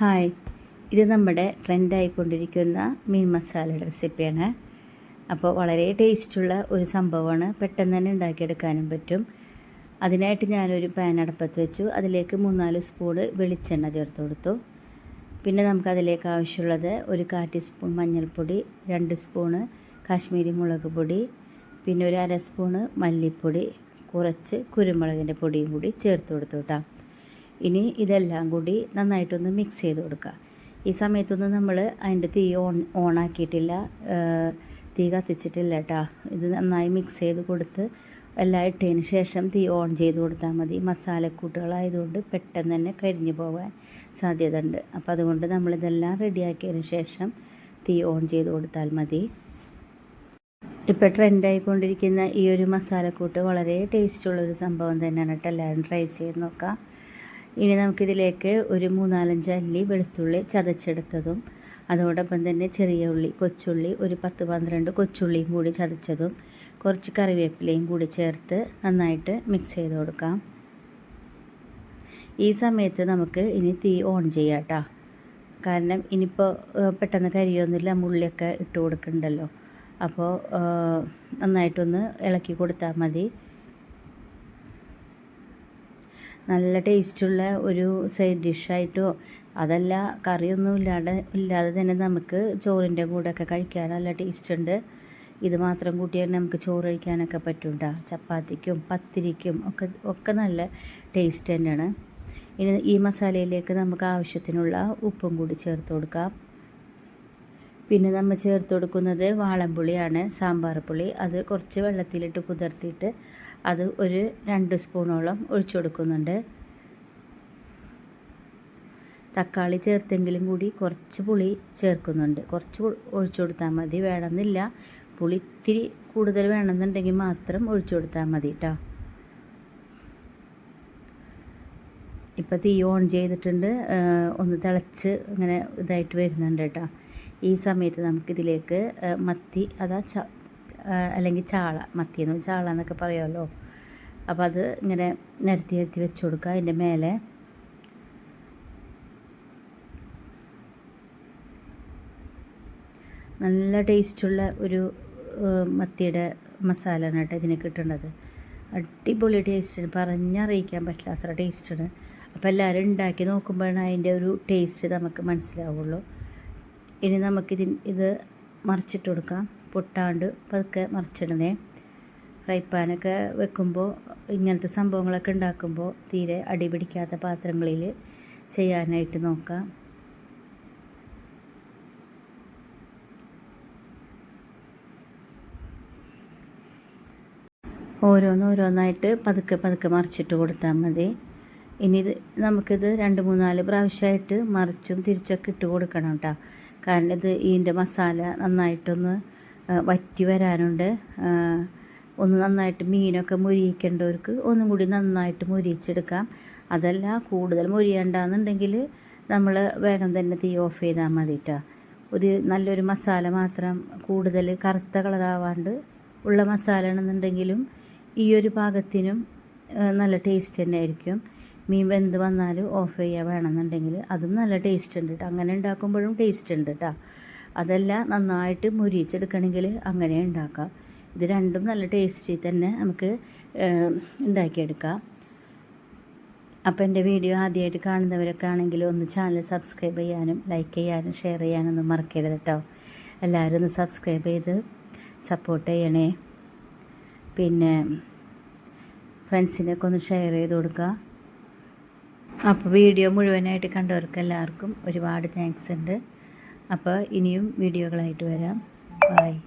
Hi. ഇത് നമ്മുടെ ട്രെൻഡായിക്കൊണ്ടിരിക്കുന്ന മീൻ മസാലയുടെ റെസിപ്പിയാണ്. അപ്പോൾ വളരെ ടേസ്റ്റുള്ള ഒരു സംഭവമാണ്. പെട്ടെന്ന് തന്നെ ഉണ്ടാക്കിയെടുക്കാനും പറ്റും. അതിനായിട്ട് ഞാനൊരു പാൻ അടപ്പത്ത് വെച്ചു. അതിലേക്ക് മൂന്നാൽ സ്പൂണ് വെളിച്ചെണ്ണ ചേർത്ത് കൊടുത്തു. പിന്നെ നമുക്ക് അതിലേക്ക് ആവശ്യമുള്ളത് ഒരു കാ ടീസ്പൂൺ മഞ്ഞൾപ്പൊടി രണ്ട് സ്പൂണ് കാശ്മീരി മുളക് പൊടി പിന്നെ ഒരു അര സ്പൂണ് മല്ലിപ്പൊടി കുറച്ച് കുരുമുളകിന്റെ പൊടിയും കൂടി ചേർത്ത് കൊടുത്തു കേട്ടോ. ഇനി ഇതെല്ലാം കൂടി നന്നായിട്ടൊന്ന് മിക്സ് ചെയ്ത് കൊടുക്കുക. ഈ സമയത്തൊന്നും നമ്മൾ അതിന്റെ തീ ഓൺ ഓണാക്കിയിട്ടില്ല. തീ കത്തിച്ചിട്ടില്ല കേട്ടോ ഇത് നന്നായി മിക്സ് ചെയ്ത് കൊടുത്ത് എല്ലാം ഇട്ടതിന് ശേഷം തീ ഓൺ ചെയ്ത് കൊടുത്താൽ മതി. മസാലക്കൂട്ടുകളായതുകൊണ്ട് പെട്ടെന്ന് തന്നെ കരിഞ്ഞു പോകാൻ സാധ്യത ഉണ്ട് അപ്പോൾ അതുകൊണ്ട് നമ്മളിതെല്ലാം റെഡിയാക്കിയതിന് ശേഷം തീ ഓൺ ചെയ്ത് കൊടുത്താൽ മതി. ഇപ്പോൾ ട്രെൻഡായിക്കൊണ്ടിരിക്കുന്ന ഈ ഒരു മസാലക്കൂട്ട് വളരെ ടേസ്റ്റുള്ളൊരു സംഭവം തന്നെയാണ് കേട്ടോ എല്ലാവരും ട്രൈ ചെയ്ത് നോക്കാം. ഇനി നമുക്കിതിലേക്ക് ഒരു മൂന്നാലഞ്ച് അല്ലി വെളുത്തുള്ളി ചതച്ചെടുത്തതും അതോടൊപ്പം തന്നെ ചെറിയ ഉള്ളി കൊച്ചുള്ളി ഒരു പത്ത് പന്ത്രണ്ട് കൊച്ചുള്ളിയും കൂടി ചതച്ചതും കുറച്ച് കറിവേപ്പിലയും കൂടി ചേർത്ത് നന്നായിട്ട് മിക്സ് ചെയ്ത് കൊടുക്കാം. ഈ സമയത്ത് നമുക്ക് ഇനി തീ ഓൺ ചെയ്യാം കേട്ടോ കാരണം ഇനിയിപ്പോൾ പെട്ടെന്ന് കരിയൊന്നുമില്ല മുള്ളിയൊക്കെ ഇട്ട് കൊടുക്കണ്ടല്ലോ. അപ്പോൾ നന്നായിട്ടൊന്ന് ഇളക്കി കൊടുത്താൽ മതി. നല്ല ടേസ്റ്റുള്ള ഒരു സൈഡ് ഡിഷായിട്ടോ അതല്ല കറിയൊന്നും ഇല്ലാതെ ഇല്ലാതെ തന്നെ നമുക്ക് ചോറിന്റെ കൂടെയൊക്കെ കഴിക്കാൻ നല്ല ടേസ്റ്റ് ഉണ്ട്. ഇത് മാത്രം കൂട്ടിയാൽ നമുക്ക് ചോറ് കഴിക്കാനൊക്കെ പറ്റുണ്ട ചപ്പാത്തിക്കും പത്തിരിക്കും ഒക്കെ ഒക്കെ നല്ല ടേസ്റ്റ് തന്നെയാണ്. ഇനി ഈ മസാലയിലേക്ക് നമുക്ക് ആവശ്യത്തിനുള്ള ഉപ്പും കൂടി ചേർത്ത് കൊടുക്കാം. പിന്നെ നമ്മൾ ചേർത്ത് കൊടുക്കുന്നത് വാളൻപുളിയാണ് സാമ്പാർ പുളി അത് കുറച്ച് വെള്ളത്തിലിട്ട് കുതിർത്തിയിട്ട് അത് ഒരു രണ്ട് സ്പൂണോളം ഒഴിച്ചു കൊടുക്കുന്നുണ്ട്. തക്കാളി ചേർത്തെങ്കിലും കൂടി കുറച്ച് പുളി ചേർക്കുന്നുണ്ട്. കുറച്ച് ഒഴിച്ചു കൊടുത്താൽ മതി. വേണമെന്നില്ല. പുളി ഇത്തിരി കൂടുതൽ വേണമെന്നുണ്ടെങ്കിൽ മാത്രം ഒഴിച്ചു കൊടുത്താൽ മതി കേട്ടോ ഇപ്പോൾ തീ ഓൺ ചെയ്തിട്ടുണ്ട്. ഒന്ന് തിളച്ച് ഇങ്ങനെ ഇതായിട്ട് വരുന്നുണ്ട് കേട്ടോ ഈ സമയത്ത് നമുക്കിതിലേക്ക് മത്തി അതാ ച അല്ലെങ്കിൽ ചാള മത്തി എന്ന് ചാള എന്നൊക്കെ പറയുമല്ലോ. അപ്പോൾ അത് ഇങ്ങനെ നിരത്തി നിരത്തി വെച്ച് കൊടുക്കുക. അതിന്റെ മേലെ നല്ല ടേസ്റ്റുള്ള ഒരു മത്തിയുടെ മസാലയാണ് കേട്ടോ ഇതിന് കിട്ടുന്നത് അടിപൊളി ടേസ്റ്റാണ് പറഞ്ഞറിയിക്കാൻ പറ്റില്ല അത്ര ടേസ്റ്റാണ് അപ്പോൾ എല്ലാവരും ഉണ്ടാക്കി നോക്കുമ്പോഴാണ് അതിന്റെ ഒരു ടേസ്റ്റ് നമുക്ക് മനസ്സിലാവുള്ളൂ. ഇനി നമുക്കിതി ഇത് മറിച്ചിട്ട് കൊടുക്കാം. പൊട്ടാണ്ട് പതുക്കെ മറിച്ചിടണേ. ഫ്രൈ പാനൊക്കെ വെക്കുമ്പോൾ ഇങ്ങനത്തെ സംഭവങ്ങളൊക്കെ ഉണ്ടാക്കുമ്പോൾ തീരെ അടി പിടിക്കാത്ത പാത്രങ്ങളിൽ ചെയ്യാനായിട്ട് നോക്കാം. ഓരോന്നോരോന്നായിട്ട് പതുക്കെ പതുക്കെ മറിച്ചിട്ട് കൊടുത്താൽ മതി. ഇനി ഇത് നമുക്കിത് രണ്ട് മൂന്നാൽ പ്രാവശ്യമായിട്ട് മറിച്ചും തിരിച്ചൊക്കെ ഇട്ട് കൊടുക്കണം കേട്ടോ കാരണം ഇത് ഇതിന്റെ മസാല നന്നായിട്ടൊന്ന് വറ്റി വരാനുണ്ട്. ഒന്ന് നന്നായിട്ട് മീനൊക്കെ മുരിയിക്കേണ്ടവർക്ക് ഒന്നും കൂടി നന്നായിട്ട് മുരിയിച്ചെടുക്കാം. അതല്ല കൂടുതൽ മുരിയണ്ടെന്നുണ്ടെങ്കിൽ നമ്മൾ വേഗം തന്നെ തീ ഓഫ് ചെയ്താൽ മതി കേട്ടോ ഒരു നല്ലൊരു മസാല മാത്രം കൂടുതൽ കറുത്ത കളറാവാണ്ട് ഉള്ള മസാല ആണെന്നുണ്ടെങ്കിലും ഈ ഒരു പാകത്തിനും നല്ല ടേസ്റ്റ് തന്നെ ആയിരിക്കും. മീൻ വെന്ത് വന്നാൽ ഓഫ് ചെയ്യുക വേണമെന്നുണ്ടെങ്കിൽ അതും നല്ല ടേസ്റ്റ് ഉണ്ട് കേട്ടോ അങ്ങനെ ഉണ്ടാക്കുമ്പോഴും ടേസ്റ്റ് ഉണ്ട് കേട്ടോ അതല്ല നന്നായിട്ട് മുരിച്ചെടുക്കണമെങ്കിൽ അങ്ങനെ ഉണ്ടാക്കാം. ഇത് രണ്ടും നല്ല ടേസ്റ്റിൽ തന്നെ നമുക്ക് ഉണ്ടാക്കിയെടുക്കാം. അപ്പോൾ എന്റെ വീഡിയോ ആദ്യമായിട്ട് കാണുന്നവരൊക്കെ ആണെങ്കിൽ ഒന്ന് ചാനൽ സബ്സ്ക്രൈബ് ചെയ്യാനും ലൈക്ക് ചെയ്യാനും ഷെയർ ചെയ്യാനൊന്നും മറക്കരുത് കേട്ടോ എല്ലാവരും ഒന്ന് സബ്സ്ക്രൈബ് ചെയ്ത് സപ്പോർട്ട് ചെയ്യണേ. പിന്നെ ഫ്രണ്ട്സിനൊക്കെ ഒന്ന് ഷെയർ ചെയ്ത് കൊടുക്കുക. അപ്പോൾ വീഡിയോ മുഴുവനായിട്ട് കണ്ടവർക്ക് എല്ലാവർക്കും ഒരുപാട് താങ്ക്സ് ഉണ്ട്. അപ്പോൾ ഇനിയും വീഡിയോകളായിട്ട് വരാം. ബായ്